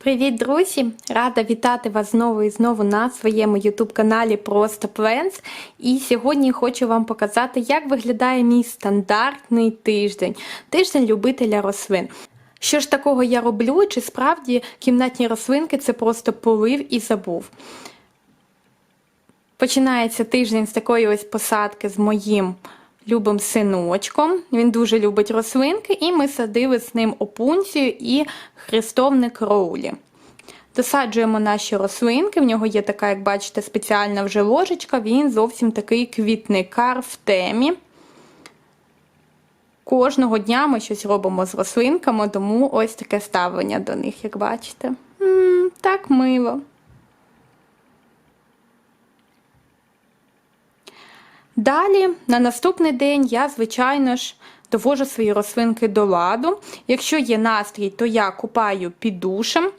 Привіт, друзі! Рада вітати вас знову і знову на своєму YouTube каналі Просто Plants. І сьогодні хочу вам показати, як виглядає мій стандартний тиждень, тиждень любителя рослин. Що ж такого я роблю? Чи справді кімнатні рослинки це просто полив і забув? Починається тиждень з такої ось посадки з моїм любим синочком. Він дуже любить рослинки, і ми садили з ним опунцію і хрестовник роулі. Досаджуємо наші рослинки. В нього є така, як бачите, спеціальна вже ложечка. Він зовсім такий квітникар в темі. Кожного дня ми щось робимо з рослинками, тому ось таке ставлення до них, як бачите. М-м, так мило. Далі, на наступний день, я, звичайно ж, довожу свої рослинки до ладу. Якщо є настрій, то я купаю під душем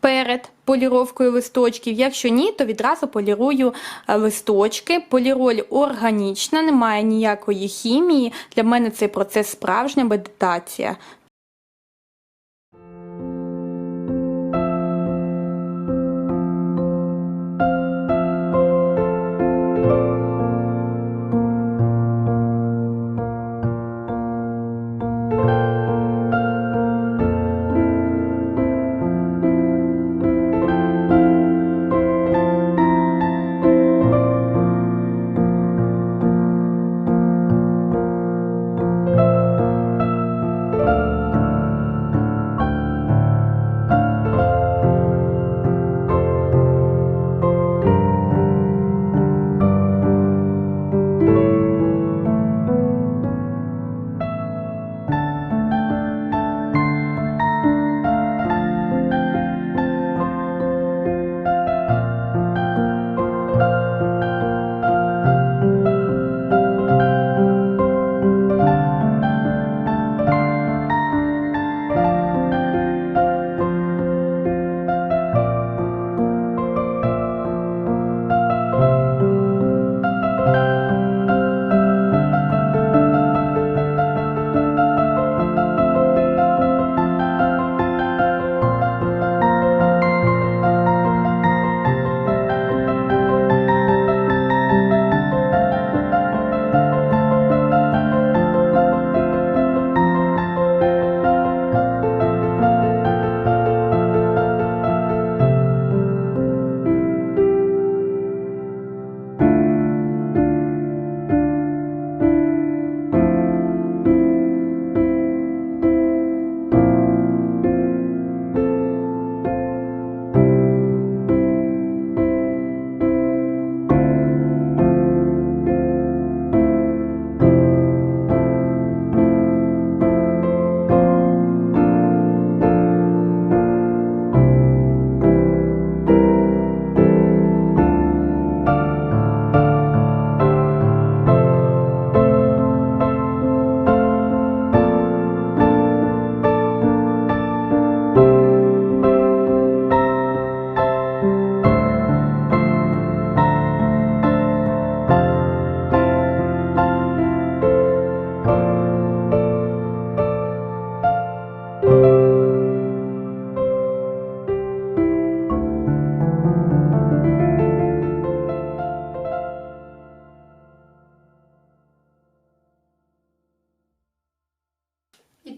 перед поліровкою листочків. Якщо ні, то відразу полірую е, листочки. Поліроль органічна, немає ніякої хімії. Для мене цей процес справжня медитація.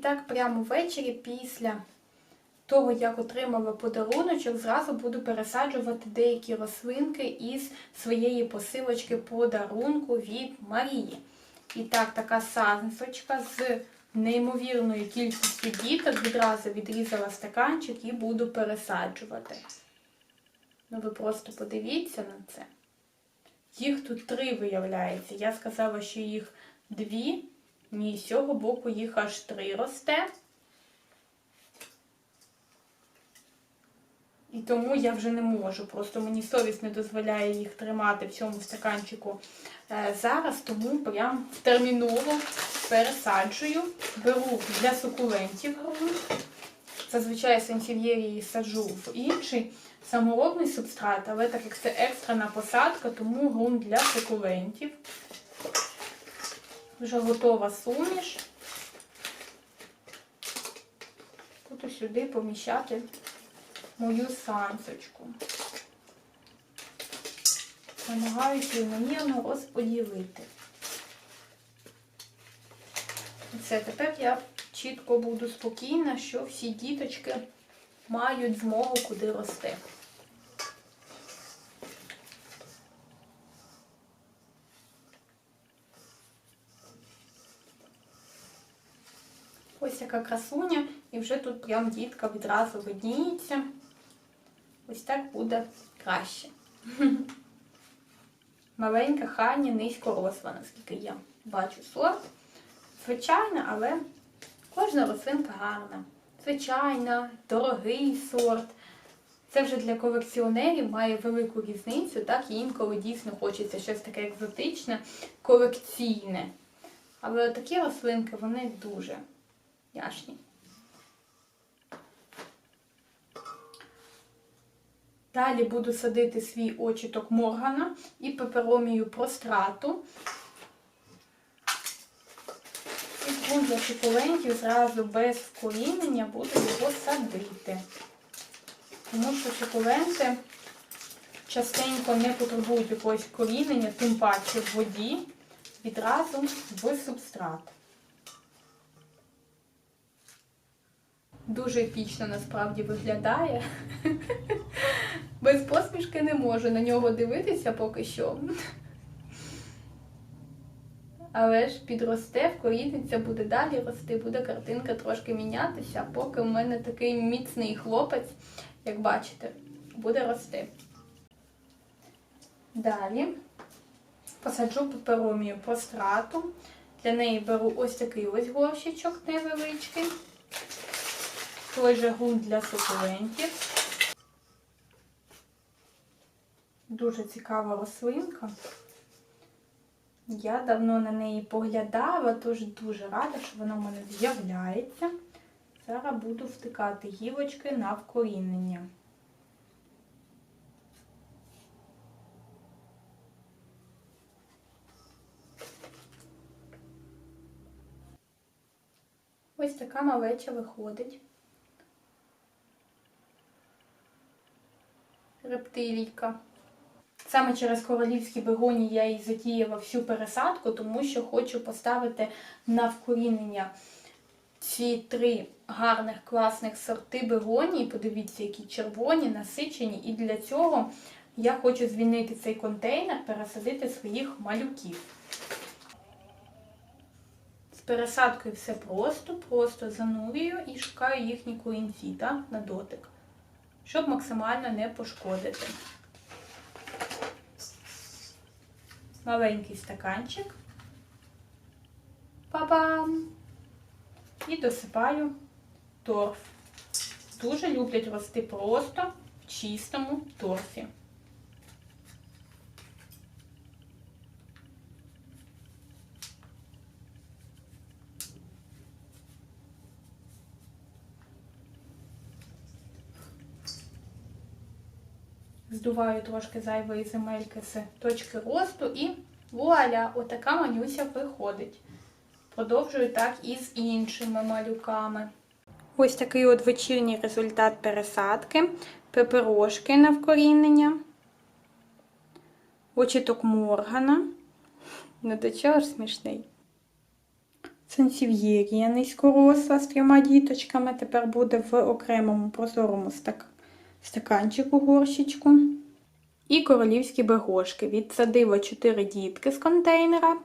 Так, прямо ввечері, після того, як отримала подаруночок, зразу буду пересаджувати деякі рослинки із своєї посилочки подарунку від Марії. І так, така сазочка з неймовірною кількістю діток. Відразу відрізала стаканчик і буду пересаджувати. Ну, ви просто подивіться на це. Їх тут три виявляється. Я сказала, що їх дві. Ні, з цього боку їх аж три росте. І тому я вже не можу. Просто мені совість не дозволяє їх тримати в цьому стаканчику е, зараз, тому прям терміново пересаджую. Беру для сукулентів ґрунт. Зазвичай сенсів'єрії саджу в інший саморобний субстрат, але так як це екстрена посадка, тому ґрунт для сукулентів. Вже готова суміш. Буду сюди поміщати мою сансочку. Намагаюся рівномірно розподілити. Все, тепер я чітко буду спокійна, що всі діточки мають змогу куди рости. Ось така красуня, і вже тут прям дітка відразу видніється. Ось так буде краще. Маленька хані низькоросла, наскільки я бачу сорт. Звичайна, але кожна рослинка гарна. Звичайна, дорогий сорт. Це вже для колекціонерів має велику різницю, так, і інколи дійсно хочеться щось таке екзотичне, колекційне. Але такі рослинки, вони дуже яшні. Далі буду садити свій очіток Моргана і пеперомію прострату. І тут для сукулентів зразу без вкорінення буду його садити. Тому що сукуленти частенько не потребують якогось корінення, тим паче в воді, відразу в субстрат. Дуже епічно насправді виглядає. Без посмішки не можу на нього дивитися поки що. Але ж підросте, вкоріниться, буде далі рости, буде картинка трошки мінятися, поки в мене такий міцний хлопець, як бачите, буде рости. Далі посаджу пеперомію по страту. Для неї беру ось такий ось горщичок невеличкий. Той же ґрунт для сукулентів. Дуже цікава рослинка. Я давно на неї поглядала, тож дуже рада, що вона в мене з'являється. Зараз буду втикати гілочки на вкорінення. Ось така малеча виходить. Рептилійка. Саме через королівські бегоні я і затіяла всю пересадку, тому що хочу поставити на вкорінення ці три гарних класних сорти бегонії. Подивіться, які червоні, насичені. І для цього я хочу звільнити цей контейнер, пересадити своїх малюків. З пересадкою все просто, просто занурюю і шукаю їхні корінці на дотик, щоб максимально не пошкодити. Маленький стаканчик. Па-бам! І досипаю торф. Дуже люблять рости просто в чистому торфі. Здуваю трошки зайвої земельки з точки росту і вуаля, отака манюся виходить. Продовжую так і з іншими малюками. Ось такий от вечірній результат пересадки. Пеперошки на вкорінення. Очіток моргана. Ну до чого ж смішний? Сансів'єрія низькоросла з трьома діточками. Тепер буде в окремому прозорому стак... стаканчику горщичку. І королівські бегошки. Відсадила 4 дітки з контейнера.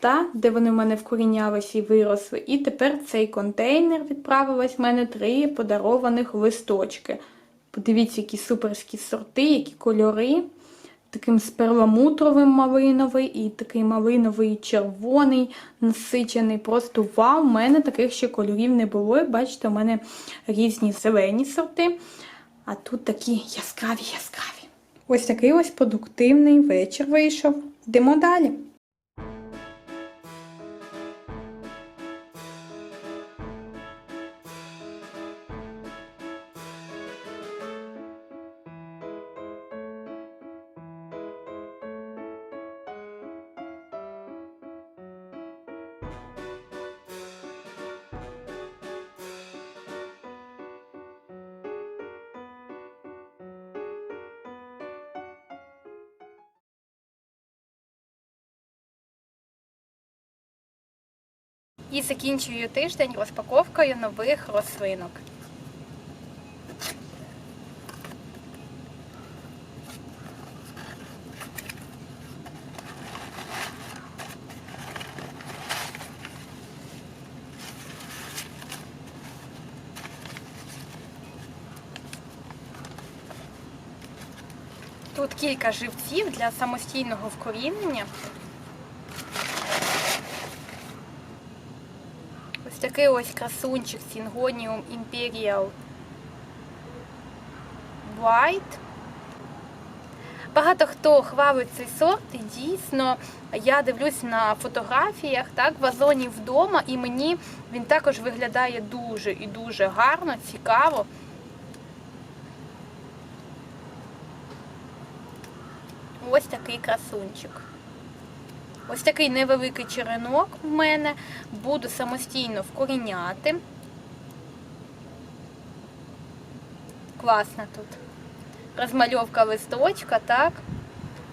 Та, де вони в мене вкорінялись і виросли. І тепер цей контейнер відправилось в мене три подарованих листочки. Подивіться, які суперські сорти, які кольори. Таким з перламутровим малиновий і такий малиновий червоний, насичений. Просто вау! У мене таких ще кольорів не було. Бачите, у мене різні зелені сорти. А тут такі яскраві, яскраві. Ось такий ось продуктивний вечір вийшов. Йдемо далі. І закінчую тиждень розпаковкою нових рослинок. Тут кілька живців для самостійного вкорінення. Такий ось красунчик Syngonium Imperial White. Багато хто хвалить цей сорт, і дійсно я дивлюсь на фотографіях, так, в вазоні вдома, і мені він також виглядає дуже і дуже гарно, цікаво. Ось такий красунчик. Ось такий невеликий черенок в мене. Буду самостійно вкоріняти. Класна тут. Розмальовка листочка, так.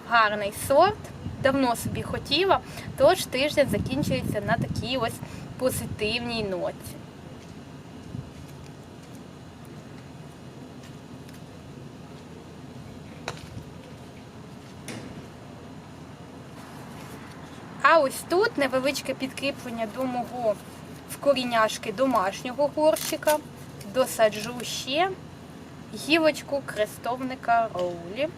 Гарний сорт. Давно собі хотіла, тож тиждень закінчується на такій ось позитивній ноті. А ось тут невеличке підкріплення до мого вкоріняшки домашнього горщика. Досаджу ще гілочку крестовника Роулі.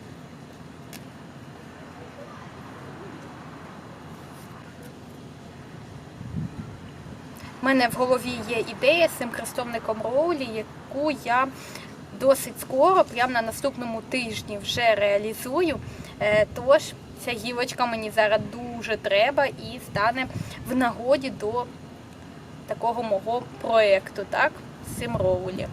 У мене в голові є ідея з цим крестовником Роулі, яку я досить скоро, прямо на наступному тижні, вже реалізую. Е, Тож ця гілочка мені зараз дуже треба і стане в нагоді до такого мого проєкту, так, з Роулі.